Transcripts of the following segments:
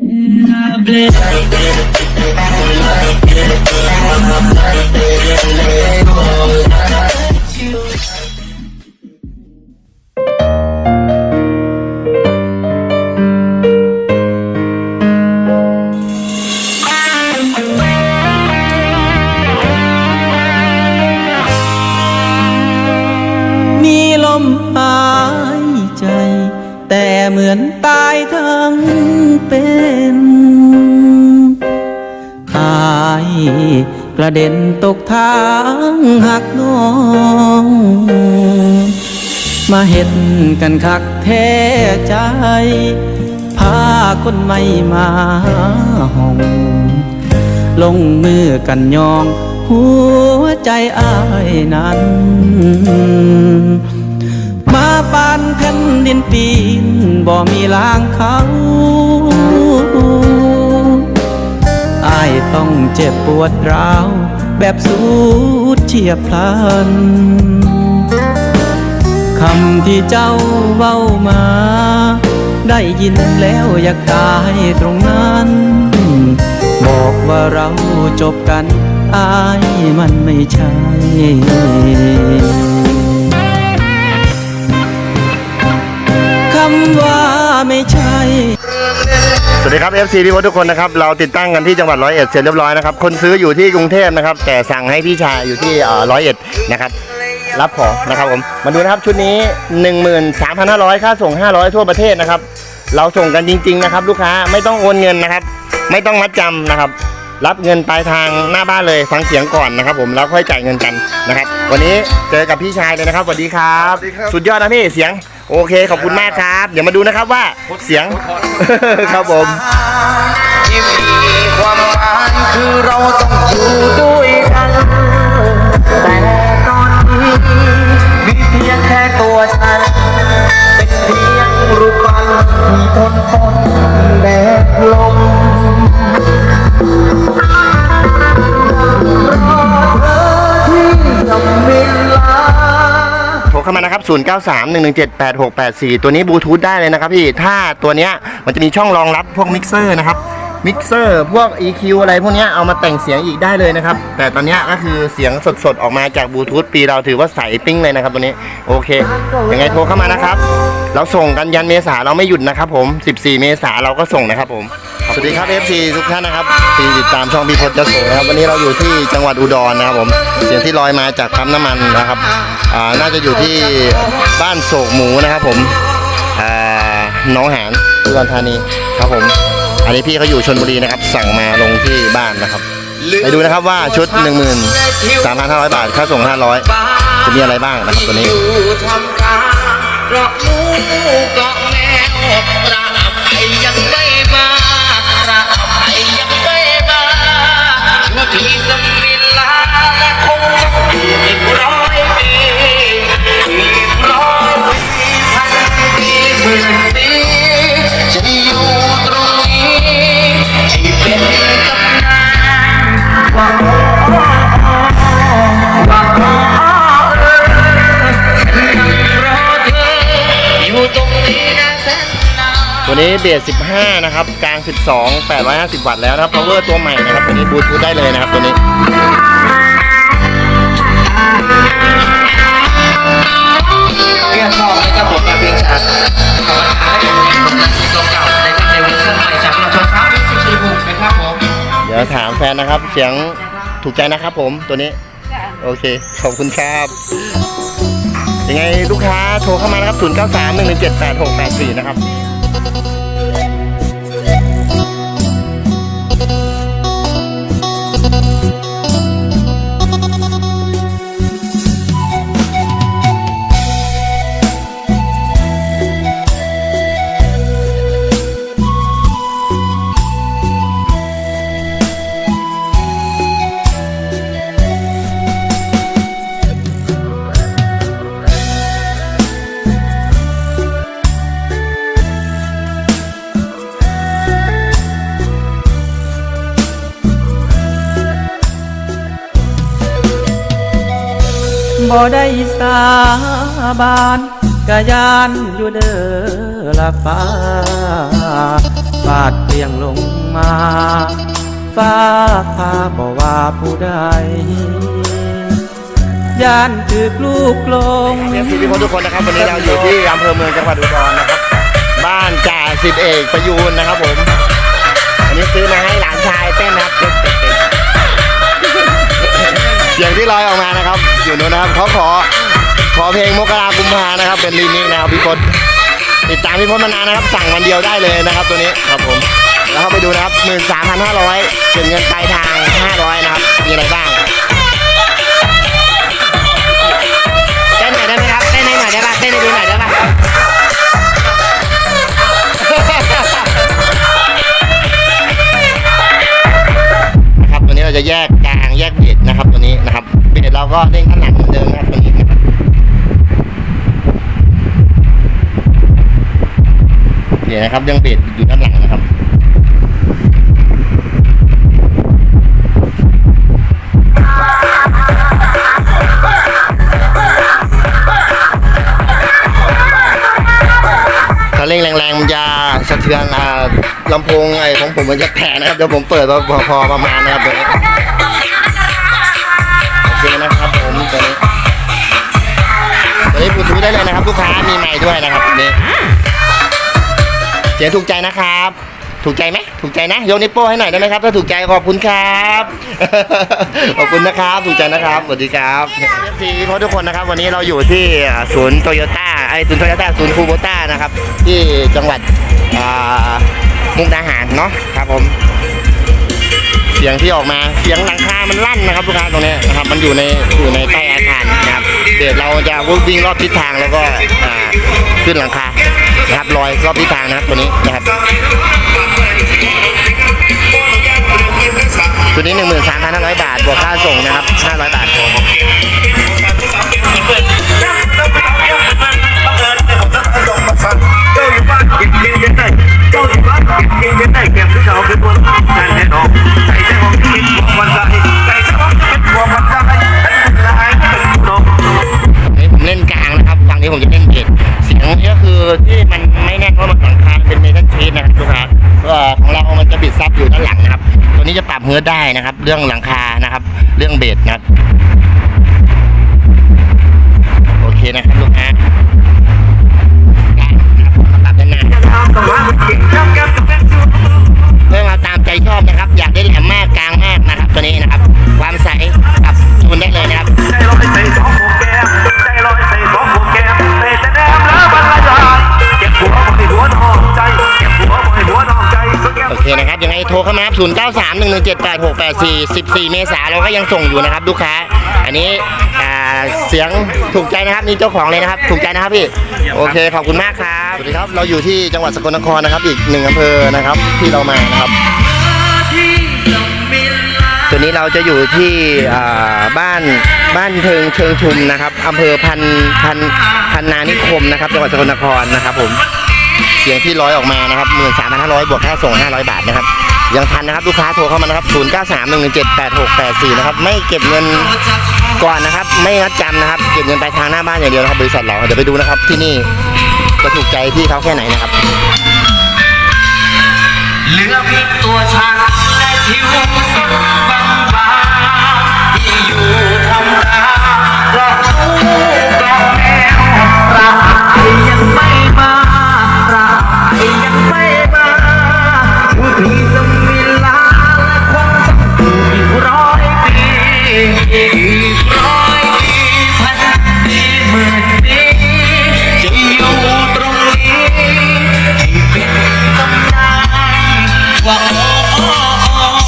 มี ระเด็นตกทางหักน้อง มาเห็นกันคักแท้ใจ พาคนไม่มาห้องลงมือกันยอง หัวใจอายนั้น มาปานแผ่นดินปีนบ่มีลางเขา อายต้องเจ็บปวดร้าว แบบสุดเฉียบพลัน คำที่เจ้าเว้ามา ได้ยินแล้วอยากตายตรงนั้น บอกว่าเราจบกัน อายมันไม่ใช่คำว่า ไม่ใช่ สวัสดีครับ FC พี่พศทุกคนนะครับ เราติดตั้งกันที่จังหวัดร้อยเอ็ดเสร็จเรียบร้อยนะครับ คนซื้ออยู่ที่กรุงเทพนะครับ แต่สั่งให้พี่ชายอยู่ที่ร้อยเอ็ดนะครับ รับของนะครับผม มาดูนะครับชุดนี้ 13,500 ค่าส่ง 500 ทั่วประเทศนะครับ เราส่งกันจริง ๆ นะครับ ลูกค้าไม่ต้องโอนเงินนะครับ ไม่ต้องมัดจำนะครับ รับเงินปลายทางหน้าบ้านเลยฟังเสียงก่อนนะครับ ผมแล้วค่อยจ่ายเงินกันนะครับ วันนี้เจอกับพี่ชายเลยนะครับสวัสดีครับ สุดยอดนะพี่เสียง โอเคขอบคุณมากครับ เดี๋ยวมาดูนะครับว่าเสียงครับผมที่มีความหมายคือเราต้องอยู่ด้วยกัน แต่ตอนนี้มีเพียงแค่ตัวฉัน เป็นเพียงรูปปั้นที่ทนทน 0931178684 ตัวนี้บลูทูธได้เลยนะครับพี่ ถ้าตัวนี้มันจะมีช่องรองรับพวกมิกเซอร์นะครับ มิกเซอร์พวก EQ อะไรพวกนี้เอามาแต่งเสียงอีกได้เลยนะครับ แต่ตอนนี้ก็คือเสียงสดๆ ออกมาจากบลูทูธปีเราถือว่าใสปิ้งเลยนะครับตัวนี้ โอเค ยังไงโทรเข้ามานะครับ เราส่งกันยันเมษาเราไม่หยุดนะครับผม 14 เมษาเราก็ส่งนะครับผม สวัสดีครับ FC ทุกท่านนะครับที่ติดตามช่องพี่พจน์เจ้าโสนะครับ วันนี้เราอยู่ที่จังหวัดอุดรนะครับผมเสียงที่ลอยมาจากปั๊มน้ำมันนะครับอ่าน่าจะอยู่ที่บ้านโศกหมูนะครับผมอ่าน้องหานอุดรธานีครับผม อันนี้พี่เขาอยู่ชนบุรีนะครับ สั่งมาลงที่บ้านนะครับ ไปดูนะครับว่าชุด 13,500 บาทค่าส่ง 500 จะมีอะไรบ้างนะครับตัวนี้อยู่ทำกลางเพราะหมูเกาะแมวพระอภัยยังไม่มา นี้เบส15 นะครับ กลาง 12 850 วัตต์แล้วนะครับ power ตัวใหม่นะครับ ตัวนี้บลูทูธได้เลยนะครับตัวนี้เรียกชอบนะครับผมกับเพลงชาติขอทานให้ผมเป็นผลงานเพลงเก่าๆในในเวอร์ชันใหม่จากเราชนช้างมิวสิกชีบุกนะครับผมเดี๋ยวถามแฟนนะครับ เสียงถูกใจนะครับผมตัวนี้ โอเค ขอบคุณครับยังไงลูกค้าโทรเข้ามานะครับ 0 9 3 1 1 7 8 6 8 4 นะครับ thank you บ่ได้สาบานกะยานอยู่เด้อละฟ้าไปาดเปลี่ยงลงมาฟ้าพาบอกว่าผู้ใดยานถือลูกลงเอฟซีพี่พทุกคนนะครับวันนี้เราอยู่ที่อำเภอเมืองจังหวัดอุดรนะครับ บ้านจ่าสิบเอกประยูนนะครับผม อันนี้ซื้อมาให้หลานชายเต้นนะครับ เต้นเต้นเต้นเสียงที่ลอยออกมานะครับ อยู่นู้นนะครับเขาขอขอเพลงมกรากุมภานะครับ เป็นรีมิกซ์นะครับพี่พศติดตามพี่พศมานานนะครับ สั่งวันเดียวได้เลยนะครับ ตัวนี้ครับผมแล้วเข้าไปดูนะครับหมื่นสามพันห้าร้อยเก็บเงินปลายทางห้าร้อยนะครับ มีอะไรบ้างเต้นหน่อยได้ไหมครับเต้นให้หน่อยได้ป่ะเต้นให้ดูหน่อย จะแยกกลางแยกเบสนะครับ ตัวนี้นะครับเบสเราก็เด้งข้างหลังเหมือนเดิมนะครับตัวนี้นะครับโอเคนะครับยังเบสอยู่ด้านหลังนะครับถ้าเร่งแรงๆมันจะสะเทือนอ่าลำโพงไอ้ของผมมันจะแตกนะครับเดี๋ยวผมเปิดพอพอประมาณนะครับ เคนะครับผมตัวนี้ตัวนี้บลูทูธได้เลยนะครับ ลูกค้ามีไมค์ด้วยนะครับตัวนี้เสียงถูกใจนะครับ ถูกใจไหมถูกใจนะยกนิ้วโป้งให้หน่อยได้ไหมครับ ถ้าถูกใจขอบคุณครับ ขอบคุณนะครับ ถูกใจนะครับสวัสดีครับเอฟซีพทุกคนนะครับ วันนี้เราอยู่ที่ศูนย์โตโยต้าไอศูนย์โตโยต้าศูนย์คูโบต้านะครับ ที่จังหวัดอ่ามุกดาหารเนาะครับผมเสียงที่ออกมาเสียงหลังคา มันลั่นนะครับลูกค้าตรงนี้นะครับ มันอยู่ในอยู่ในใต้อาคารนะครับเบสเราจะวิ่งรอบทิศทางแล้วก็ขึ้นหลังคานะครับลอยรอบทิศทางนะครับตัวนี้นะครับตัวนี้13,500บาทบวกค่าส่งนะครับ500บาทเจ้าอยู่บ้านเก็บเงินย็นได้เจ้าอยู่บ้านเก็บเงินย็นได้เก็บที่เขาเป็นบน เฮิร์ตได้นะครับ เรื่องหลังคานะครับ เรื่องเบสนะครับ สักแก้มโอเคนะครับยังไงโทรเข้ามาครับ0 9 3 1 1 7 8 6 8 4 14เมษาเราก็ยังส่งอยู่นะครับลูกค้า อันนี้อ่าเสียงถูกใจนะครับนี่เจ้าของเลยนะครับ ถูกใจนะครับพี่โอเคขอบคุณมากครับสวัสดีครับเราอยู่ที่จังหวัดสกลนครนะครับ อีกหนึ่งอำเภอนะครับที่เรามานะครับตัวนี้เราจะอยู่ที่อ่าบ้านบ้านเทิงเชิงชุมนะครับอำเภอพันพันพันนานิคมนะครับจังหวัดสกลนครนะครับผม เสียงที่ร้อยออกมานะครับหมื่นสามพันห้าร้อยบวกค่าส่งห้าร้อยบาทนะครับยังทันนะครับลูกค้าโทรเข้ามานะครับศูนย์เก้าสามหนึ่งหนึ่งเจ็ดแปดหกแปดสี่นะครับไม่เก็บเงินก่อนนะครับ ไม่งัดจำนะครับ เก็บเงินไปทางหน้าบ้านอย่างเดียวนะครับบริษัทเราเดี๋ยวไปดูนะครับที่นี่จะถูกใจพี่เขาแค่ไหนนะครับ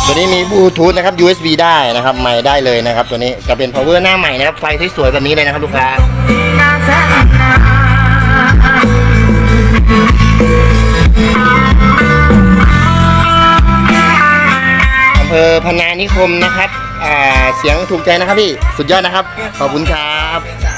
ตัวนี้มีบลูทูธนะครับ USB ได้นะครับใหม่ได้เลยนะครับ ตัวนี้จะเป็น power หน้าใหม่นะครับ ไฟสวยๆแบบนี้เลยนะครับลูกค้าอำเภอพนานิคมนะครับอ่า เสียงถูกใจนะครับพี่ สุดยอดนะครับ ขอบคุณครับ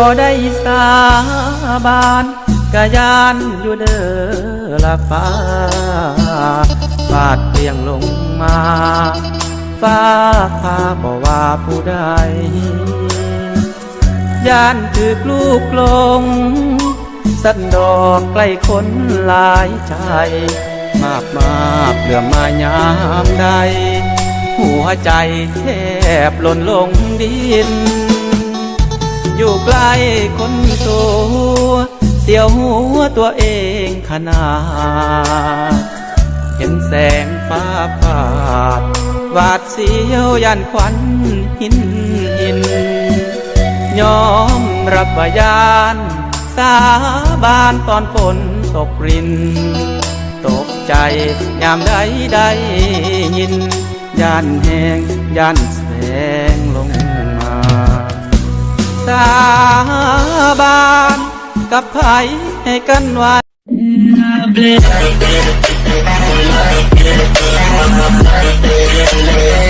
บ่ได้สาบานกะยานอยู่เด้อละฟ้าฟาดเตียงลงมาฟ้าพาบ่ว่าผู้ใดยานถือลูกลง สันดอกใกล้คนหลายใจ มากมาเพื่อมายามใด หัวใจแทบหล่นลงดิน อยู่ใกล้คนตัวเสียวหัวตัวเองขนาด เห็นแสงฟ้าผาดหวาดเสียวยันควันหินหินยอมรับวายาน สาบานตอนฝนตกริน ตกใจยามใดได้ยินยานแหงยานแสงลง สาบานกับไผให้กันไว้ Baby, baby, baby, baby, baby,